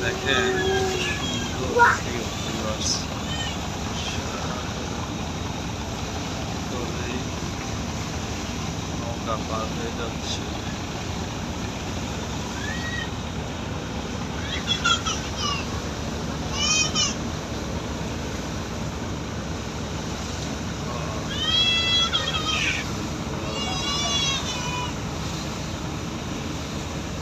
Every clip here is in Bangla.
দেখেন সুন্দর view, viewers। তবেই নৌকা পার হয়ে যাচ্ছে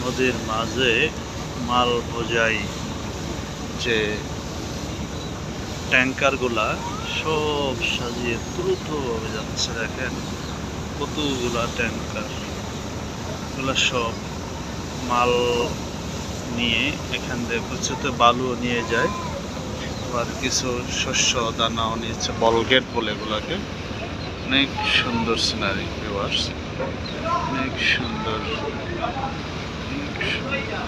নদীর মাঝে মাল বোঝাই যে ট্যাঙ্কারগুলা সব সাজিয়ে দ্রুতভাবে যাচ্ছে, দেখেন কতগুলা ট্যাঙ্কার। এগুলা সব মাল নিয়ে এখান থেকে কিছুতে বালুও নিয়ে যায়, আবার কিছু শস্য দানাও নিয়েছে, বলগেট বলে এগুলাকে। অনেক সুন্দর সিনারি ভিউয়ার্স অনেক সুন্দর। অনেক সুন্দর।